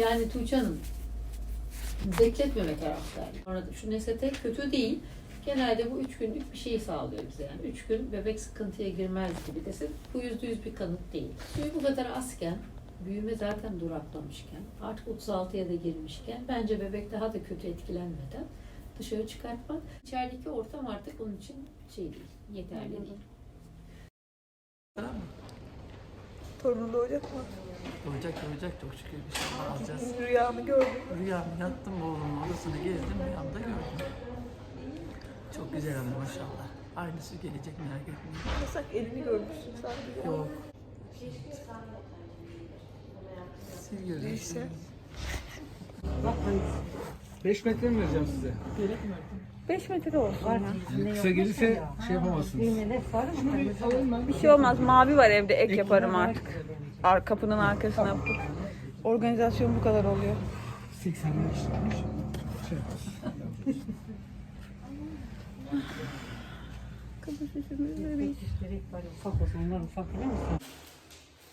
Yani Tuğçe Hanım bekletmeme taraftarı. Sonra da şu NST kötü değil. Genelde bu üç günlük bir şey sağlıyor bize. Yani üç gün bebek sıkıntıya girmez gibi dese bu yüzde yüz bir kanıt değil. Suyu bu kadar azken, büyüme zaten duraklamışken, artık 36'ya da girmişken bence bebek daha da kötü etkilenmeden dışarı çıkartmak. İçerideki ortam artık onun için şey değil, yeterli değil. Torunun doğacak mı? Olacak olacak çok şükür bir şey alacağız. Rüyamı gördüm. Rüyam yattım oğlumun odasını gezdim rüyamda gördüm. Çok güzel ama maşallah. Aynısı gelecek merak etmeyin. Yasak elini görmüşsün sanki. Yok. Sil. Neyse. 5 metre mi vereceğim size? 5 metre olsun kısa gelirse şey yapamazsınız. Bir şey olmaz. Mavi var evde ek yaparım artık. Ar kapının arkasına. Organizasyon bu kadar oluyor. 80 yaşlanmış. Şey yaparız.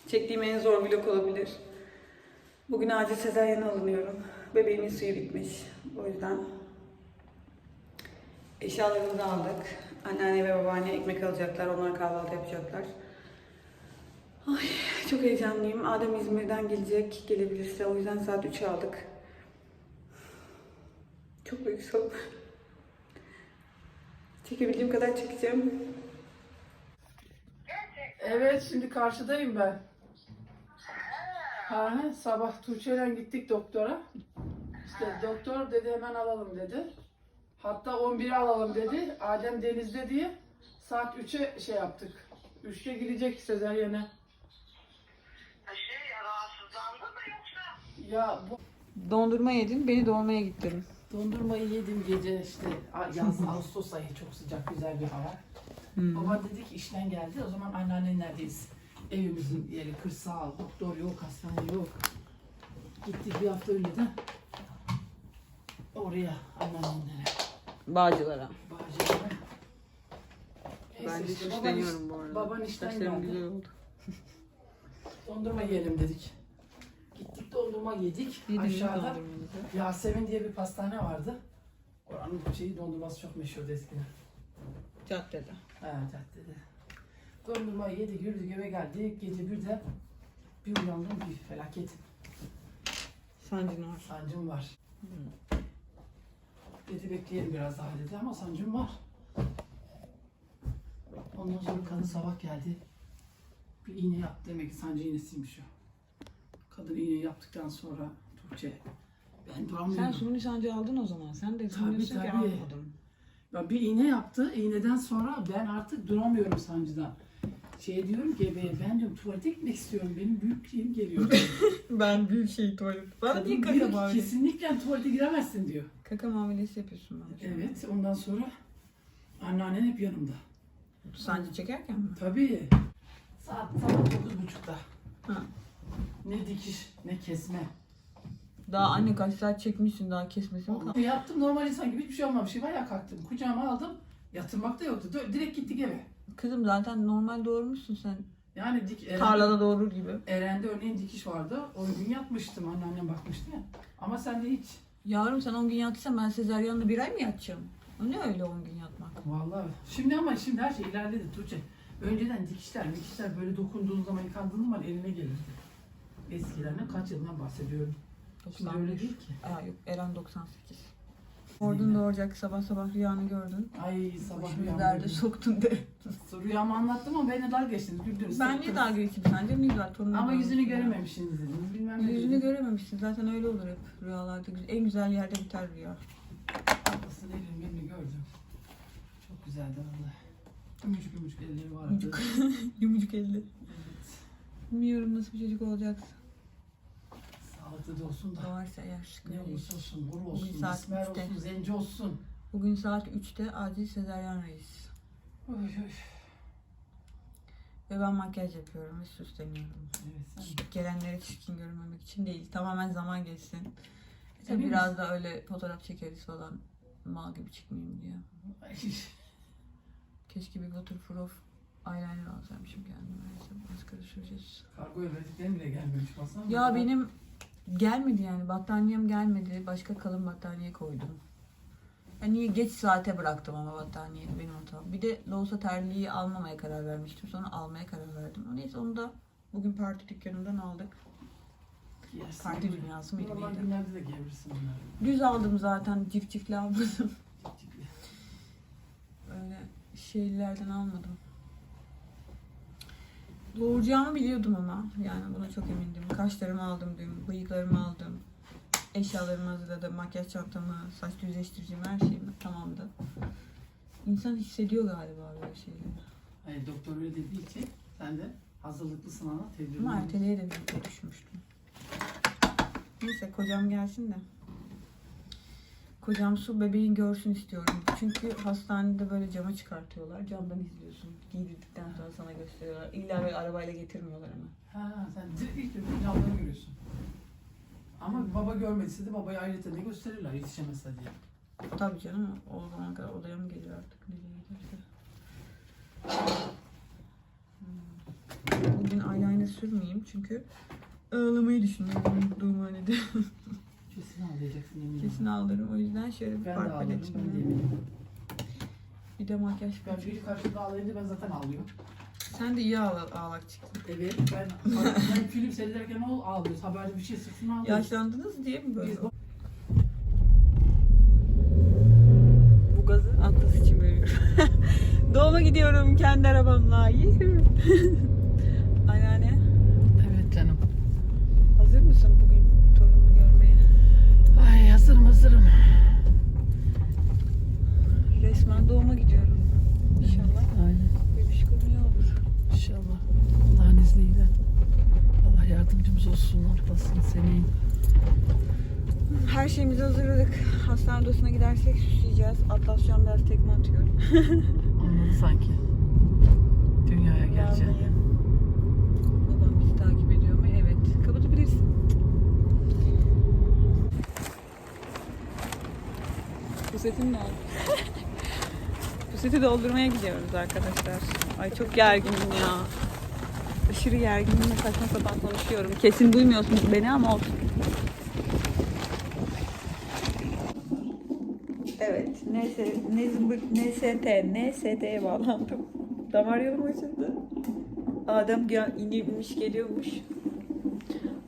Çektiğim en zor vlog olabilir. Bugün acil sezaryen alınıyorum. Bebeğimin suyu bitmiş. O yüzden eşyalarımızı aldık. Anneanne ve babaanne ekmek alacaklar. Onlar kahvaltı yapacaklar. Ay çok heyecanlıyım. Adem İzmir'den gelecek. Gelebilirse. O yüzden saat 3'e aldık. Çok duygusal. Çekebildiğim kadar çekeceğim. Evet şimdi karşıdayım ben. Ha, sabah Tuğçe'yle gittik doktora. İşte doktor dedi hemen alalım dedi. Hatta 11'e alalım dedi. Adem denizde diye saat 3'e şey yaptık. 3'te gidecek sezaryene. Ya bu Dondurma yedin, beni doğurmaya gittin. dondurmayı yedim gece işte A- yaz Ağustos ayı çok sıcak güzel bir hava. Baba dedi ki işten geldi o zaman anneannenlerdeyiz. Evimizin yeri kırsal, doktor yok, hastane yok. Gittik bir hafta önceden oraya anneannenlere, Bağcılara. Bağcılar'a. Neyse Ben de işte baban süsleniyorum iş- bu arada. Baban işten Saçlarım güzel geldi. oldu. Dondurma yiyelim dedik. Dondurma yedik. Aşağıda Yasemin diye bir pastane vardı. Oranın şeyi dondurması çok meşhurdu eskiden. Caddede. Ha caddede. Dondurma yedik, yürüdük eve geldik. Gece bir de bir uyandım bir felaket. Sancın var. Sancım var. Dedi bekleyelim biraz daha dedi ama sancım var. Ondan sonra kadın sabah geldi. Bir iğne yaptı demek ki sancı iğnesiymiş o. Kadın iğne yaptıktan sonra Tuğçe ben duramıyorum. Sen suni sancı aldın o zaman. Sen de Tabii, sanıyorsun ki tabii. almadım. Ya bir iğne yaptı. İğneden sonra ben artık duramıyorum sancıdan. Şey diyorum ki bebeğe ben diyorum tuvalete gitmek istiyorum. Benim büyük şeyim geliyor. Ben büyük şey tuvalet. Bana Kadın niye diyor kaka ki muamelesi? kesinlikle tuvalete giremezsin diyor. Kaka muamelesi yapıyorsun bana. şu an. Evet ondan sonra anneannen hep yanımda. Sancı çekerken mi? Tabii. Saat sabah dokuz buçukta. Ha. Ne dikiş ne kesme. Daha anne kaç saat çekmişsin daha kesmesi mi kaldı? Yattım normal insan gibi hiçbir şey olmamış. Ayağa kalktım. Kucağıma aldım. Yatırmak da yoktu. Dö- Direkt gittik eve. Kızım zaten normal doğurmuşsun sen. Yani dik, Eren- Tarlada doğurur gibi. Eren'de örneğin dikiş vardı. O gün yatmıştım. Anneannem bakmıştı ya. Ama sen de hiç. Yavrum sen 10 gün yattıysan ben sezaryenle bir ay mı yatacağım? O ne öyle 10 gün yatmak? Vallahi. Şimdi ama şimdi her şey ilerledi Tuğçe. Önceden dikişler, dikişler böyle dokunduğun zaman, yıkandığın zaman eline gelirdi. Eskilerden kaç yıldan bahsediyorum. Şimdi öyle 91. değil ki. Aa yok Eren 98. Ordun doğuracak sabah sabah rüyanı gördün. Ay sabah rüyamda. derde soktun de. Rüyamı anlattım ama beni dalga geçtiniz. Güldünüz. Ben niye sıktınız. dalga geçeyim sence? Ne güzel torunum Ama var. yüzünü görememişsiniz dediniz. Bilmem ne Yüzünü dediniz. görememişsin. Zaten öyle olur hep rüyalarda. En güzel yerde biter rüya. Aslında evin birini gördüm. Çok güzeldi vallahi. Yumuşak yumuşak elleri vardı. Yumuşak elli. Evet. Bilmiyorum nasıl bir çocuk olacaksın. Sağlıklı da olsun da. Doğarsa eğer. Ne olursa olsun, Bugün olsun, saat esmer üçte. olsun, zenci olsun. Bugün saat 3'te acil sezaryen reis. Oy oy. Ve ben makyaj yapıyorum ve süsleniyorum. Evet sen. Gelenleri çirkin görünmemek için değil. Tamamen zaman geçsin. İşte Emin biraz da öyle fotoğraf çekeriz falan. Mal gibi çıkmayayım diye. Keşke bir waterproof eyeliner alsaymışım kendime. Neyse maskara süreceğiz. Kargo verdiklerim bile gelmemiş baksana. Ya benim gelmedi yani battaniyem gelmedi. Başka kalın battaniye koydum. Niye geç saate bıraktım ama battaniyeyi benim hatam. Bir de Loğusa terliği almamaya karar vermiştim. Sonra almaya karar verdim. Neyse onu da bugün parti dükkanından aldık. Giyersin. Parti dünyası mıydı Normal neydi? günlerde de giyebilirsin. Düz aldım zaten. Cif cifli almadım. Öyle şeylerden almadım. Doğuracağımı biliyordum ama. Yani buna çok emindim. Kaşlarımı aldım dün. Bıyıklarımı aldım. Eşyalarımı hazırladım. Makyaj çantamı, saç düzleştiricimi her şeyim tamamdı. İnsan hissediyor galiba böyle şeyleri. Hayır doktor öyle dediği için sen de hazırlıklısın ama tedbirli. Ama erteleye de düşmüştüm. Neyse kocam gelsin de. Kocam su bebeğin görsün istiyorum. Çünkü hastanede böyle cama çıkartıyorlar. Camdan izliyorsun. Giydirdikten sonra sana gösteriyorlar. İlla böyle arabayla getirmiyorlar ama. Ha sen direkt ilk önce camları görüyorsun. Ama baba görmediyse de babaya ayrıca ne gösterirler yetişemezse diye. Tabii canım o zaman kadar odaya mı geliyor artık nereye. Hmm. Bugün eyeliner sürmeyeyim çünkü ağlamayı düşünüyorum doğumhanede. Kesin ağlayacaksın eminim. Kesin ağlarım o yüzden şöyle bir Ben park eminim. Bir de makyaj Ben biri karşımda ağlayınca ben zaten ağlıyorum. Sen de iyi ağla, ağlak çıktın. Evet ben, ben film seyrederken o ağlıyor. Haberde bir şey sıksın ağlıyor. Yaşlandınız diye mi böyle? Biz Bu gazı Atlas için veriyorum. Doğuma gidiyorum kendi arabamla. Yuhuu. Anneanne Evet canım. hazır mısın bugün torununu görmeye? Ay hazırım hazırım. Resmen doğuma gidiyorum. İnşallah Aynen. bebişkom iyi olur. İnşallah. Allah'ın izniyle. Allah yardımcımız olsun. Atlasın seni. Her şeyimizi hazırladık. Hastane odasına gidersek süsleyeceğiz. Atlas şu an biraz tekme atıyor. Anladı sanki. Dünyaya geleceğim. Pusetini de aldık. Puseti doldurmaya gidiyoruz arkadaşlar. Ay çok gerginim ya. Aşırı gerginim saçma sapan konuşuyorum. Kesin duymuyorsunuz beni ama olsun. Evet. Neyse, NST, NST'ye bağlandım. Damar yolum açıldı. Adem inmiş geliyormuş.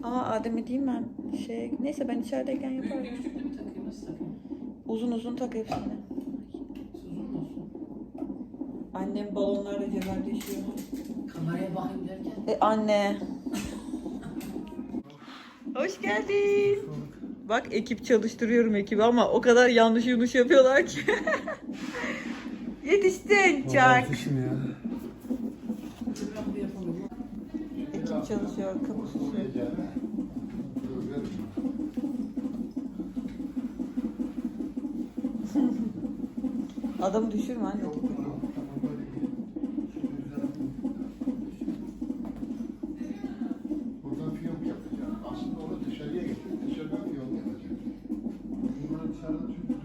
Ama Adem'e değil ben şey neyse ben içerideyken yaparım. Küçük de mi takayım? Nasıl takayım? Uzun uzun tak hepsini. Uzun olsun. Annem balonlarla cebelleşiyor. Kameraya bakayım derken. E anne. Hoş geldin. Bak ekip çalıştırıyorum ekibi ama o kadar yanlış yanlış yapıyorlar ki. Yetiştin Çak. Ekip çalışıyor kapısı. Adamı düşürme anne. Buradan fiyonk yapacağım. Aslında onu dışarıya getir. Dışarıdan fiyonk yapacağım. Bunlar dışarıda çünkü.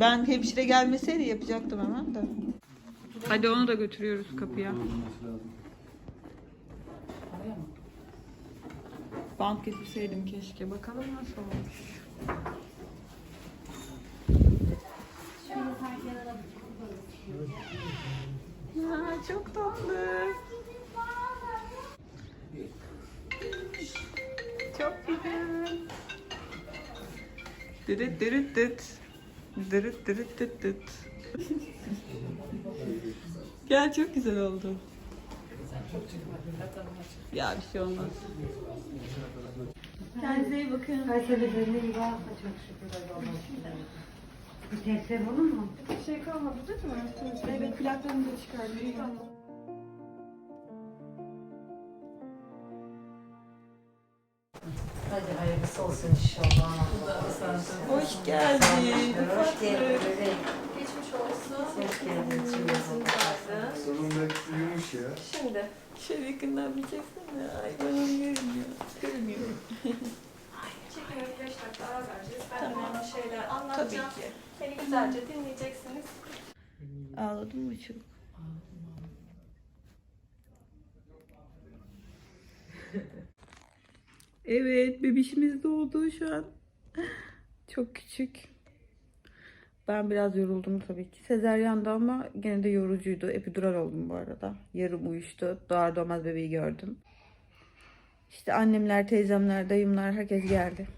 Ben hemşire gelmeseydi yapacaktım hemen de. Hadi onu da götürüyoruz kapıya. Paraya mı? Bant getirseydim keşke. Bakalım nasıl olmuş. Ya çok tatlı. Çok güzel. Dırıt dırıt dıt. Dırıt dırıt dıt dıt. Gel çok güzel oldu. Çok çıkmadı. Her tarafa çık. Ya bir şey olmaz. Kayseri beni iyi bak çok şükür Allah'a Bir teslim olur mu? Şey kalmadı değil mi? Evet, plaklarını da çıkardım. Tamam. Hadi hayırlısı olsun inşallah. Hoş geldin. Hoş geldin. Hoş geldin. Sorun belki büyümüş ya. Şimdi. Şöyle yakından bir çeksene. Ay ben onu görmüyorum. Görmüyorum. Çekiyorum 5 dakika ara vereceğiz. Ben Tamam. önemli şeyler Tabii anlatacağım. ki. Beni güzelce dinleyeceksiniz. Ağladın mı çok? Evet, bebişimiz doğdu şu an. Çok küçük. Ben biraz yoruldum tabii ki. Sezeryandı ama gene de yorucuydu. Epidural oldum bu arada. Yarım uyuştu. Doğar doğmaz bebeği gördüm. İşte annemler, teyzemler, dayımlar herkes geldi.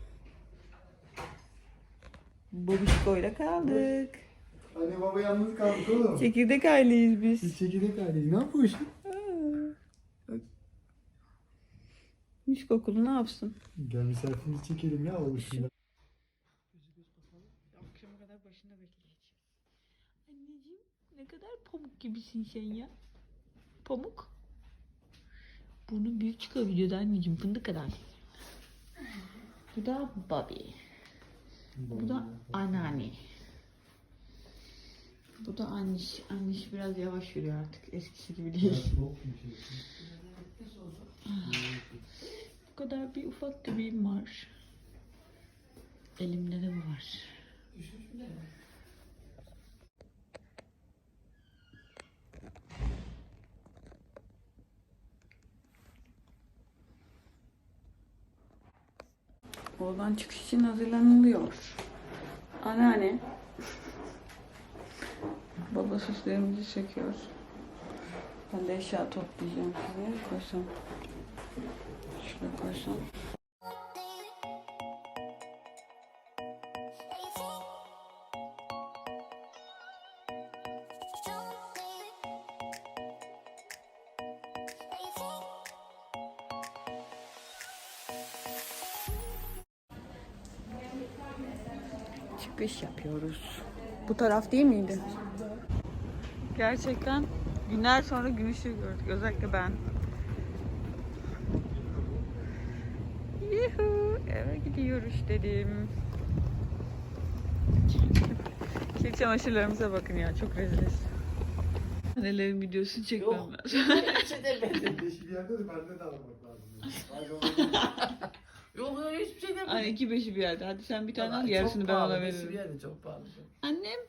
Bobişko'yla kaldık. Anne baba yalnız kaldık oğlum. Çekirdek aileyiz biz. Biz çekirdek aileyiz. Ne yapıyorsun? Mis kokulu ne yapsın? Gel selfie çekelim ya oğlum şimdi. Akşama kadar başında bekleyeceğim. Anneciğim ne kadar pamuk gibisin sen ya. Pamuk. Burnun büyük videoda anneciğim fındık kadar. Bu da Bobby. Bu da anneanne. Bu da anniş. Anniş biraz yavaş yürüyor artık. Eskisi gibi değil. Bu kadar bir ufak bebeğim var. Elimde de var. Oğlan çıkış için hazırlanılıyor. Anneanne. Baba süslerimizi çekiyor. Ben de eşya toplayacağım size. Koysam. Şuraya koysam. Çıkış yapıyoruz. Bu taraf değil miydi? Gerçekten günler sonra gün ışığı gördük. Özellikle ben. Yuhu, eve gidiyoruz dedim. Kir çamaşırlarımıza bakın ya çok reziliz. Annelerin videosunu çekmem Yok. lazım. Bir şey demedim. Beşi bir yerde de bende de almak lazım. Yok öyle hiçbir şey demedim. Hani iki beşi bir yerde. Hadi sen bir tane al Çok yarısını ben pahalı, ona beşi Bir veririm. yerde çok pahalı. Annem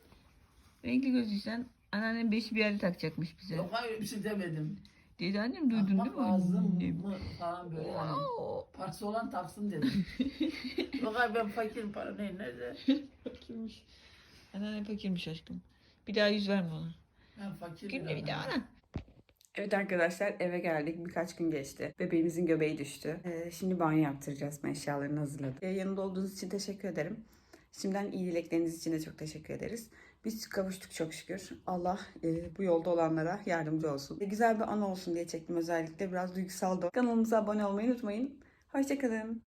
renkli gözlüysen anneannem beşi bir yerde takacakmış bize. Yok hayır bir şey demedim. Dedi annem duydun değil Bakmak mi? lazım Annem. mı falan böyle yani. Wow. Parası olan taksın dedim. Yok hayır ben fakirim para ne nerede? Fakirmiş. Anneannem fakirmiş aşkım. Bir daha yüz verme ona. Ben fakirim. Gülme bir daha ana. Evet arkadaşlar eve geldik. Birkaç gün geçti. Bebeğimizin göbeği düştü. Ee, şimdi banyo yaptıracağız. Ben eşyalarını hazırladım. Ee, yanında olduğunuz için teşekkür ederim. Şimdiden iyi dilekleriniz için de çok teşekkür ederiz. Biz kavuştuk çok şükür. Allah e, bu yolda olanlara yardımcı olsun. E, güzel bir an olsun diye çektim özellikle. Biraz duygusaldı. Kanalımıza abone olmayı unutmayın. Hoşçakalın.